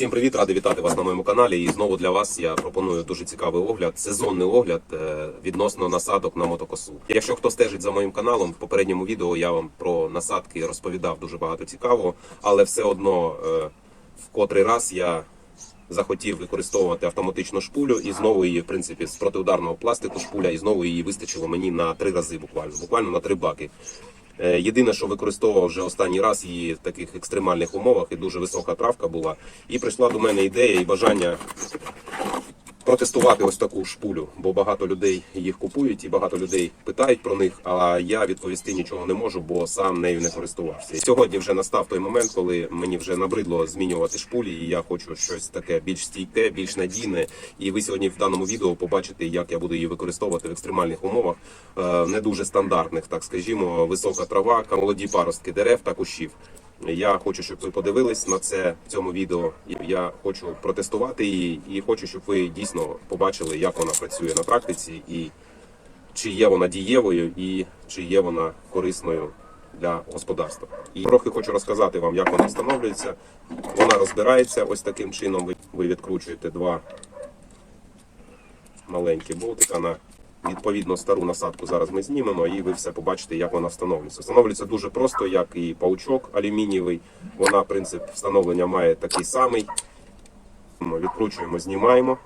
Всім привіт, радий вітати вас на моєму каналі. І знову для вас я пропоную дуже цікавий огляд, сезонний огляд е, відносно насадок на мотокосу. Якщо хто стежить за моїм каналом, в попередньому відео я вам про насадки розповідав дуже багато цікавого, але все одно е, в котрий раз я захотів використовувати автоматичну шпулю і знову її, в принципі, з протиударного пластику шпуля, і знову її вистачило мені на три рази буквально, буквально на три баки. Е, Єдине, що використовував вже останній раз її в таких екстремальних умовах, і дуже висока травка була. І прийшла до мене ідея і бажання протестувати ось таку шпулю, бо багато людей їх купують і багато людей питають про них. А я відповісти нічого не можу, бо сам нею не користувався. І сьогодні вже настав той момент, коли мені вже набридло змінювати шпулі, і я хочу щось таке більш стійке, більш надійне. І ви сьогодні в даному відео побачите, як я буду її використовувати в екстремальних умовах, е, не дуже стандартних, так скажімо, висока трава, молоді паростки дерев та кущів. Я хочу, щоб ви подивились на це в цьому відео. Я хочу протестувати її і хочу, щоб ви дійсно побачили, як вона працює на практиці, і чи є вона дієвою, і чи є вона корисною для господарства. І трохи хочу розказати вам, як вона встановлюється. Вона розбирається ось таким чином. Ви- відкручуєте два маленькі болтика на відповідно стару насадку. Зараз ми знімемо, і ви все побачите, як вона встановлюється. Встановлюється дуже просто, як і паучок алюмінієвий. Вона принцип встановлення має такий самий. Ми Відкручуємо, знімаємо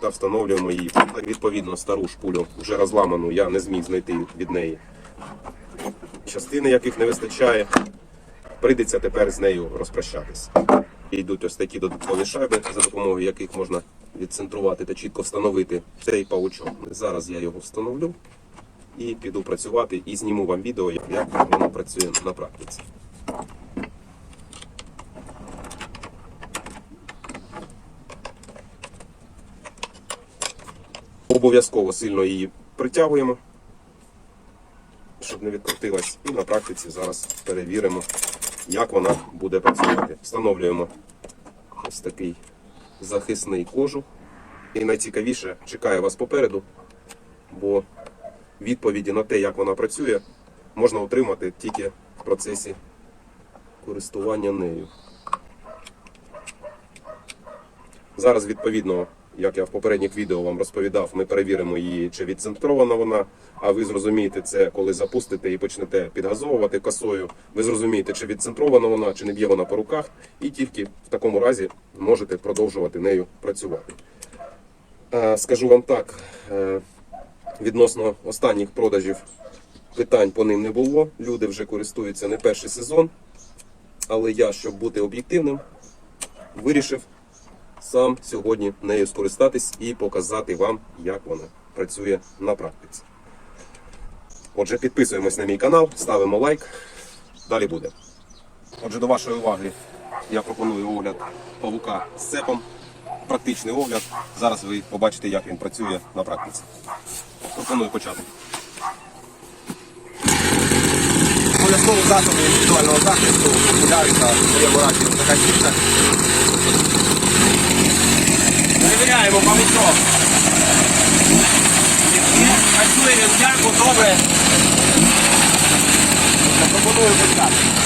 та встановлюємо її. Відповідно, стару шпулю вже розламану. Я не зміг знайти від неї частини, яких не вистачає. Прийдеться тепер з нею розпрощатись. Йдуть ось такі додаткові шайби, за допомогою яких можна відцентрувати та чітко встановити цей паучок. Зараз я його встановлю і піду працювати і зніму вам відео, як воно працює на практиці. Обов'язково сильно її притягуємо, щоб не відкрутилась. І на практиці зараз перевіримо, як вона буде працювати. Встановлюємо ось такий захисний кожух. І найцікавіше чекає вас попереду, бо відповіді на те, як вона працює, можна отримати тільки в процесі користування нею. Зараз, відповідно, як я в попередніх відео вам розповідав, ми перевіримо її, чи відцентрована вона. А ви зрозумієте це, коли запустите і почнете підгазовувати косою. Ви зрозумієте, чи відцентрована вона, чи не б'є вона по руках, і тільки в такому разі можете продовжувати нею працювати. Е, Скажу вам так, е, відносно останніх продажів питань по ним не було. Люди вже користуються не перший сезон. Але я, щоб бути об'єктивним, вирішив сам сьогодні нею скористатись і показати вам, як вона працює на практиці. Отже, підписуємось на мій канал, ставимо лайк. Далі буде. Отже, до вашої уваги я пропоную огляд павука з цепом. Практичний огляд. Зараз ви побачите, як він працює на практиці. Пропоную почати. Обов'язково засоби індивідуального захисту купляються в своєму радіо захистіться. Перевіряємо павучок. Працює м'яко, добре. Пропоную почати.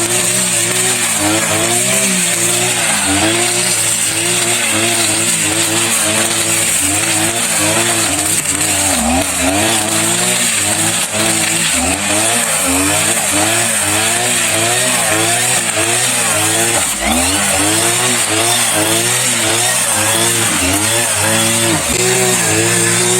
Yeah.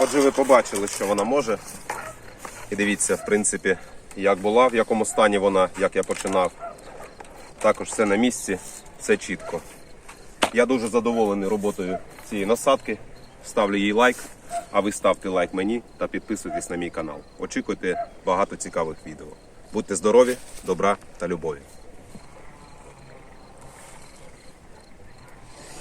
Отже, ви побачили, що вона може. І дивіться, в принципі, як була, в якому стані вона, як я починав. Також все на місці, все чітко. Я дуже задоволений роботою цієї насадки. Ставлю їй лайк, а ви ставте лайк мені та підписуйтесь на мій канал. Очікуйте багато цікавих відео. Будьте здорові, добра та любові.